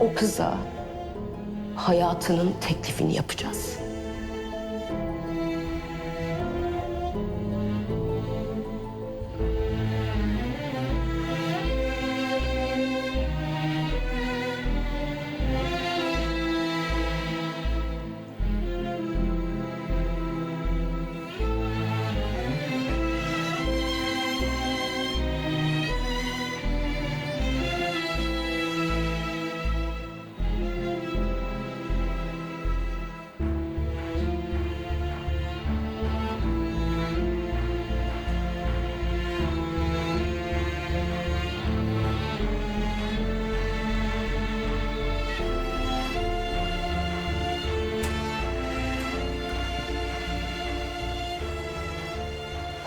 O kıza hayatının teklifini yapacağız.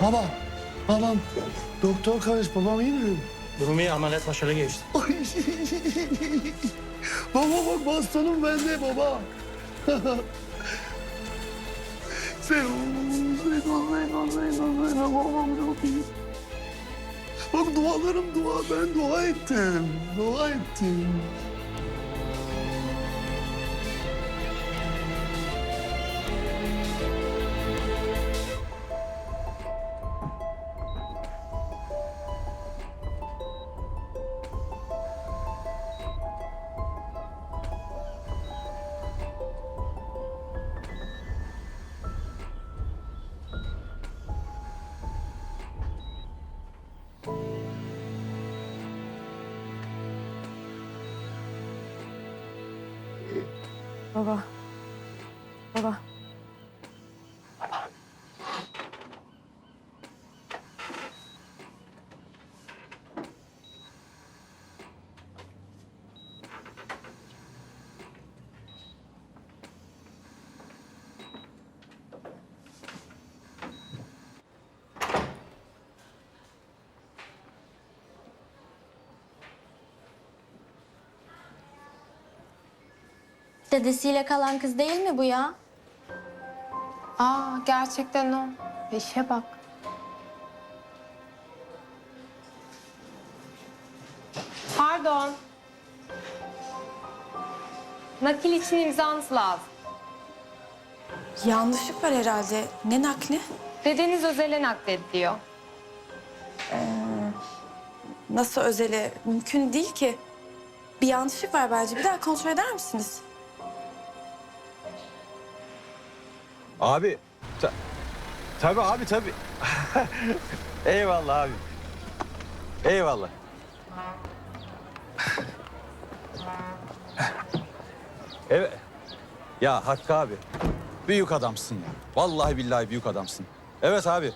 Baba, babam. Doktor kardeş, babam iyi mi? Durumu iyi, ameliyat başarılı geçti. Baba bak bastonum bende baba. sen sen sen sen sen babam çok iyi. Bak dualarım dua, ben dua ettim. Dua ettim. Baba. Baba. Dedesiyle kalan kız değil mi bu ya? Aa gerçekten o. İşe bak. Pardon. Nakil için imzanız lazım. Yanlışlık var herhalde. Ne nakli? Dedeniz özele naklediliyor. Nasıl özele? Mümkün değil ki. Bir yanlışlık var bence. Bir daha kontrol eder misiniz? Abi. Ta tabii abi tabii. Eyvallah abi. Eyvallah. Evet. Ya Hakkı abi. Büyük adamsın ya. Vallahi billahi büyük adamsın. Evet abi.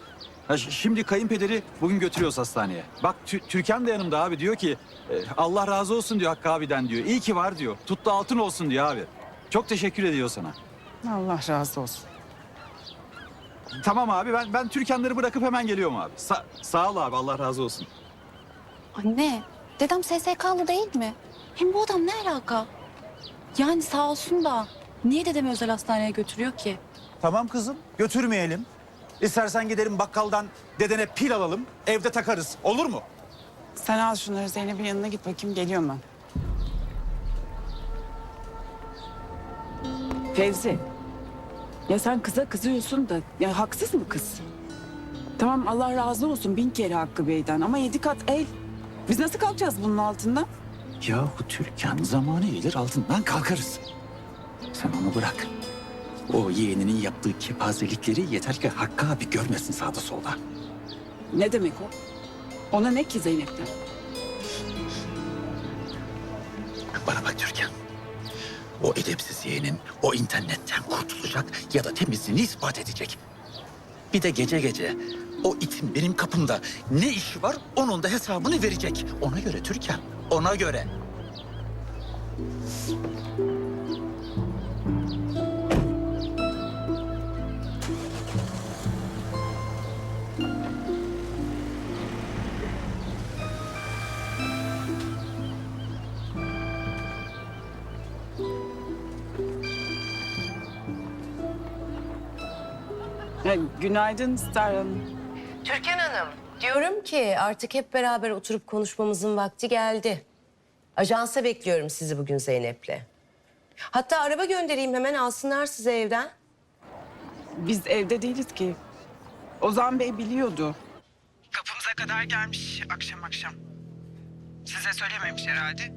Ha, şimdi kayınpederi bugün götürüyoruz hastaneye. Bak Tü- Türkan da yanımda abi diyor ki e, Allah razı olsun diyor Hakkı abiden diyor. İyi ki var diyor. Tuttu altın olsun diyor abi. Çok teşekkür ediyor sana. Allah razı olsun. Tamam abi ben ben Türkanları bırakıp hemen geliyorum abi. Sa- sağ ol abi Allah razı olsun. Anne, dedem SSK'lı değil mi? Hem bu adam ne alaka? Yani sağ olsun da niye dedemi özel hastaneye götürüyor ki? Tamam kızım götürmeyelim. İstersen gidelim bakkaldan dedene pil alalım evde takarız olur mu? Sen al şunları Zeynep'in yanına git bakayım geliyorum ben. Fevzi. Ya sen kıza kızıyorsun da ya haksız mı kız? Tamam Allah razı olsun bin kere Hakkı Bey'den ama yedi kat el. Biz nasıl kalkacağız bunun altından? Yahu Türkan zamanı gelir altından kalkarız. Sen onu bırak. O yeğeninin yaptığı kepazelikleri yeter ki Hakkı abi görmesin sağda solda. Ne demek o? Ona ne ki Zeynep'ten? Bana bak Türkan. O edepsiz yeğenin o internetten kurtulacak ya da temizliğini ispat edecek. Bir de gece gece o itin benim kapımda ne işi var onun da hesabını verecek. Ona göre Türkan, ona göre. Ya, günaydın Star Hanım. Türkan Hanım, Diyorum ki artık hep beraber oturup konuşmamızın vakti geldi. Ajansa bekliyorum sizi bugün Zeynep'le. Hatta araba göndereyim hemen alsınlar sizi evden. Biz evde değiliz ki. Ozan Bey biliyordu. Kapımıza kadar gelmiş akşam akşam. Size söylememiş herhalde.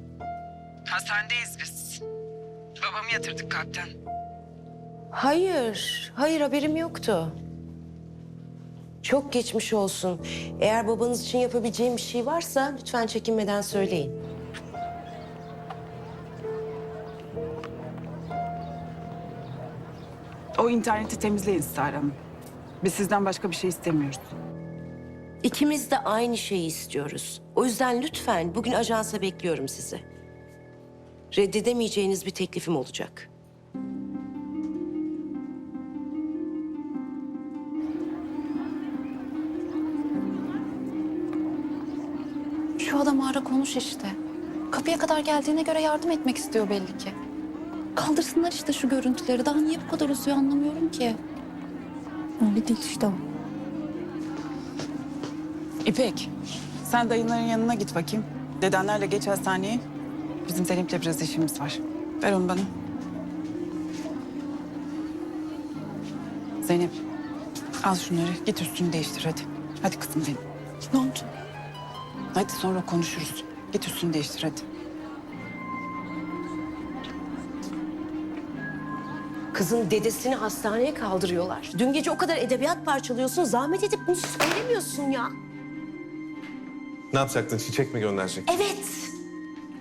Hastanedeyiz biz. Babamı yatırdık kalpten. Hayır, hayır haberim yoktu. Çok geçmiş olsun. Eğer babanız için yapabileceğim bir şey varsa lütfen çekinmeden söyleyin. O interneti temizleyin Sara Hanım. Biz sizden başka bir şey istemiyoruz. İkimiz de aynı şeyi istiyoruz. O yüzden lütfen bugün ajansa bekliyorum sizi. Reddedemeyeceğiniz bir teklifim olacak. Adamı ara konuş işte. Kapıya kadar geldiğine göre yardım etmek istiyor belli ki. Kaldırsınlar işte şu görüntüleri. Daha niye bu kadar uzuyor anlamıyorum ki. Öyle değil işte o. İpek, sen dayıların yanına git bakayım. Dedenlerle geç hastaneye. Bizim Zeynep'le biraz işimiz var. Ver onu bana. Zeynep, al şunları. Git üstünü değiştir hadi. Hadi kızım benim. Ne oldu? Hadi sonra konuşuruz. Git üstünü değiştir hadi. Kızın dedesini hastaneye kaldırıyorlar. Dün gece o kadar edebiyat parçalıyorsun, zahmet edip bunu söylemiyorsun ya. Ne yapacaktın? Çiçek mi gönderecek? Evet.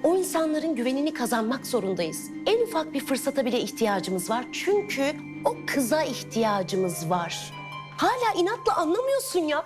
O insanların güvenini kazanmak zorundayız. En ufak bir fırsata bile ihtiyacımız var. Çünkü o kıza ihtiyacımız var. Hala inatla anlamıyorsun ya.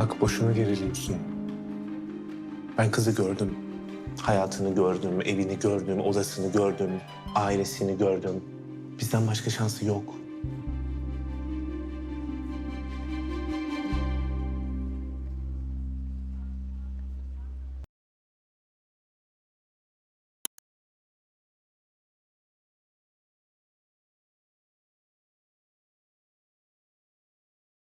Bak boşuna geriliyorsun. Ben kızı gördüm. Hayatını gördüm, evini gördüm, odasını gördüm, ailesini gördüm. Bizden başka şansı yok.